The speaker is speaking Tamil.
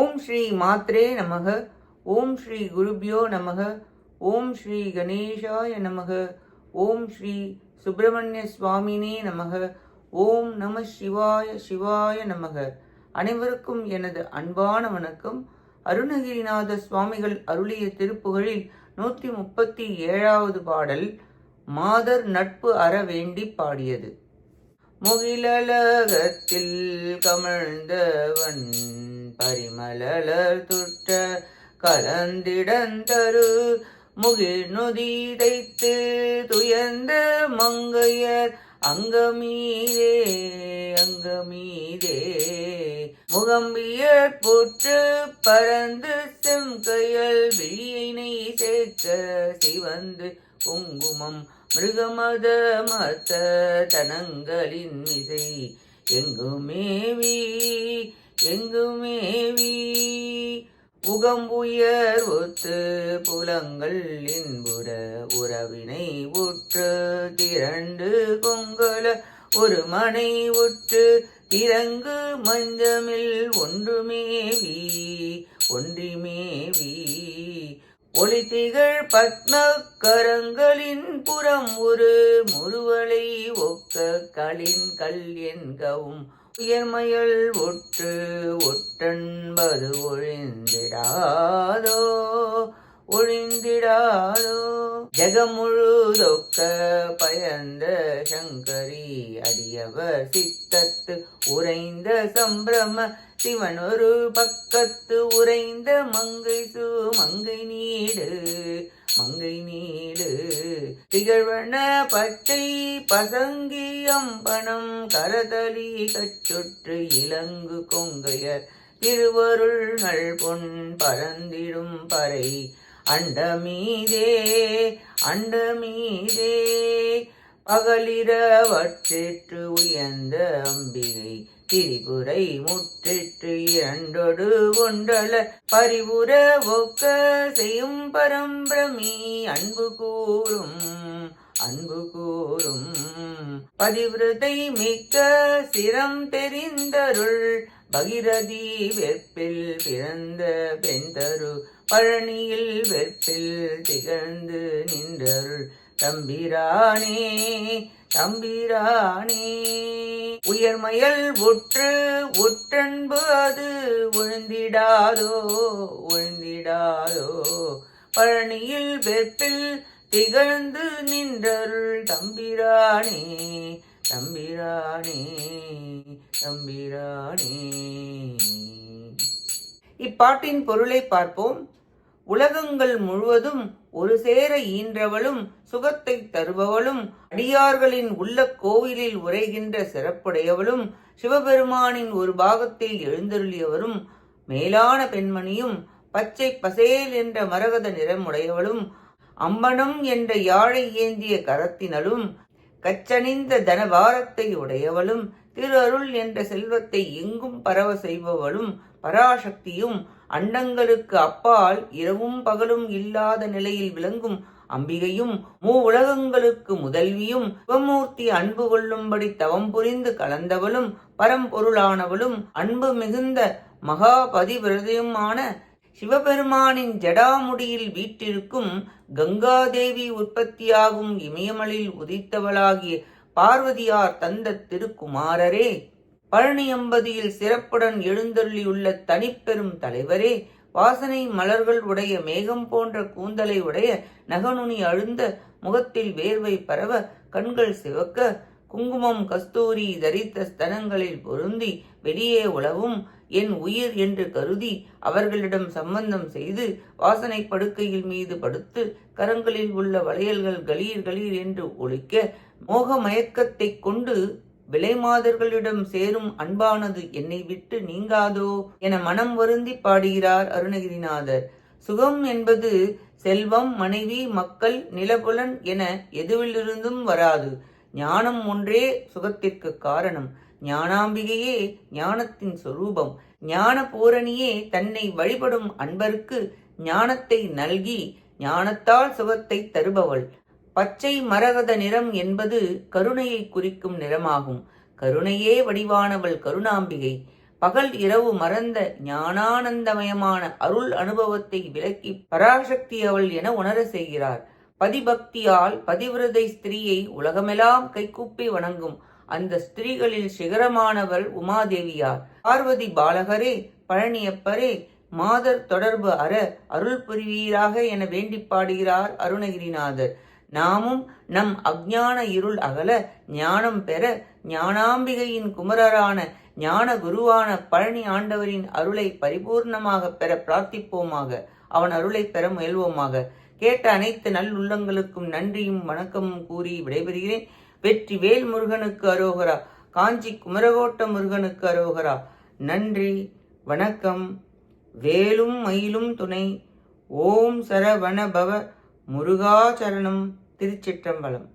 ஓம் ஸ்ரீ மாத்ரே நமக. ஓம் ஸ்ரீ குருபியோ நமக. ஓம் ஸ்ரீ கணேஷாய நமக. ஓம் ஸ்ரீ சுப்பிரமணிய சுவாமினே நமக. ஓம் நம சிவாய சிவாய நமக. அனைவருக்கும் எனது அன்பான வணக்கம். அருணகிரிநாத சுவாமிகள் அருளிய திருப்புகழில் நூற்றி முப்பத்தி ஏழாவது பாடல் மாதர் நட்பு அற வேண்டி பாடியது. முகிலகத்தில் கமழ்ந்தவன் பரிமலர் துற்ற கலந்திடந்தரு முகில் நொதி தைத்து துயர்ந்த மங்கையர் அங்கமீதே அங்கமீதே முகம்பியர் போற்று பறந்து செம்கையல் விழியினை சேர்க்க சிவந்து குங்குமம் மிருகமத மத்த தனங்களின் மிசை எங்குமேவி எங்குமேவி உகம்புயர் ஒத்து புலங்கள் இன்புற உறவினை உற்று திரண்டு கொங்கல ஒரு மனை ஒற்று திரங்கு மஞ்சமில் ஒன்றுமேவி ஒன்றிமேவி ஒளி திகழ் பத்ம கரங்களின் புறம் ஒரு முறுவலை ஒக்க களின் கல் என்கவும் உயர்மயல் ஒட்டு ஒற்றன்பது ஒழிந்திடா. ஜெகமுழுதொக்க பயந்த சங்கரி அடியவர் சித்தத்து உறைந்த சம்பிரம சிவன் ஒரு பக்கத்து உறைந்த மங்கை சு மங்கை நீடு மங்கை நீடு. திகழ்வன பச்சை பசங்கி அம்பனம் கரதலி கச்சுற்று இலங்கு கொங்கையர். திருவருள் நல் பொன் பரந்திடும் பறை அண்டமீதே அண்டமீதே பகலிரவற்றிற்று உயர்ந்த அம்பிகை திரிபுரை முற்றிற்று இரண்டொடு ஒன்றல பரிபுர ஒக்க செய்யும் பரம்பிரமி அன்பு கூறும் அன்பு கூறும். பதிவிரதை மிக்க சிரம் தெரிந்தருள் பகிரதி வெப்பில் பிறந்த பெண்தரு பழனியில் வெப்பில் திகழ்ந்து நின்றருள் தம்பிரானே தம்பிரானே. உயர்மயல் உற்று உற்றன்பு அது ஒழுந்திடாதோ ஒழுந்திடாதோ பழனியில் வெப்பில் திகழ்ந்து நின்றருள் தம்பிரானே தம்பிரானே தம்பிரானே. இப்பாட்டின் பொருளை பார்ப்போம். உலகங்கள் முழுவதும் ஒரு சேர ஈன்றவளும் சுகத்தை தருபவளும் அடியார்களின் உள்ள கோவிலில் உரைகின்ற சிறப்புடையவளும் சிவபெருமானின் ஒரு பாகத்தில் எழுந்தருளியவரும் மேலான பெண்மணியும் பச்சை பசேல் என்ற மரகத நிறமுடையவளும் அம்பனம் என்ற யாழை ஏந்திய கரத்தினளும் கச்சணிந்த தனபாரத்தை உடையவளும் திரு அருள் என்ற செல்வத்தை எங்கும் பரவ செய்பவளும் பராசக்தியும் அண்டங்களுக்கு அப்பால் இரவும் பகலும் இல்லாத நிலையில் விளங்கும் அம்பிகையும் மூ உலகங்களுக்கு முதல்வியும் சிவமூர்த்தி அன்பு கொள்ளும்படி தவம் புரிந்து கலந்தவளும் பரம்பொருளானவளும் அன்பு மிகுந்த மகாபதிவிரதையுமான சிவபெருமானின் ஜடாமுடியில் வீட்டிருக்கும் கங்காதேவி உற்பத்தியாகும் இமயமலில் உதித்தவளாகிய பார்வதியார் தந்த திருக்குமாரரே. பழனியம்பதியில் சிறப்புடன் எழுந்தருளியுள்ள தனிப்பெரும் தலைவரே வாசனை மலர்கள் உடைய மேகம் போன்ற கூந்தலை உடைய நகநுனி அழுந்த முகத்தில் வேர்வை பரவ கண்கள் சிவக்க குங்குமம் கஸ்தூரி தரித்த ஸ்தனங்களில் பொருந்தி வெளியே உளவும் என் உயிர் என்று கருதி அவர்களிடம் சம்பந்தம் செய்து வாசனை படுக்கையில் மீது படுத்து கரங்களில் உள்ள வளையல்கள் கலீர் கலீர் என்று ஒழிக்க மோக மயக்கத்தைக் கொண்டு விலைமாதர்களிடம் சேரும் அன்பானது என்னை விட்டு நீங்காதோ என மனம் வருந்தி பாடுகிறார் அருணகிரிநாதர். சுகம் என்பது செல்வம் மனைவி மக்கள் நிலபுலன் என எதுவிலிருந்தும் வராது. ஞானம் ஒன்றே சுகத்திற்கு காரணம். ஞானாம்பிகையே ஞானத்தின் சொரூபம். ஞான பூரணியே தன்னை வழிபடும் அன்பருக்கு ஞானத்தை நல்கி ஞானத்தால் சுகத்தை தருபவள். பச்சை மரகத நிறம் என்பது கருணையை குறிக்கும் நிறமாகும். கருணையே வடிவானவள் கருணாம்பிகை. பகல் இரவு மறந்த ஞானானந்தமயமான அருள் அனுபவத்தை விளக்கி பராசக்தி அவள் என உணர செய்கிறார். பதிபக்தியால் பதிவிரதை ஸ்திரீயை உலகமெல்லாம் கைகூப்பி வணங்கும் அந்த ஸ்திரீகளில் சிகரமானவள் உமாதேவியார். பார்வதி பாலகரே பழனியப்பரே மாதர் தொடர்பு அற அருள் புரிவீராக என வேண்டி பாடுகிறார் அருணகிரிநாதர். நாமும் நம் அஞ்ஞான இருள் அகல ஞானம் பெற ஞானாம்பிகையின் குமரரான ஞான குருவான பழனி ஆண்டவரின் அருளை பரிபூர்ணமாக பெற பிரார்த்திப்போமாக. அவன் அருளை பெற முயல்வோமாக. கேட்ட அனைத்து நல்லுள்ளங்களுக்கும் நன்றியும் வணக்கமும் கூறி விடைபெறுகிறேன். வெற்றி வேல் முருகனுக்கு அரோகரா. காஞ்சி குமரகோட்ட முருகனுக்கு அரோகரா. நன்றி வணக்கம். வேலும் மயிலும் துணை. ஓம் சரவண பவ. முருகாச்சரணம் திருச்சிற்றம்பலம்.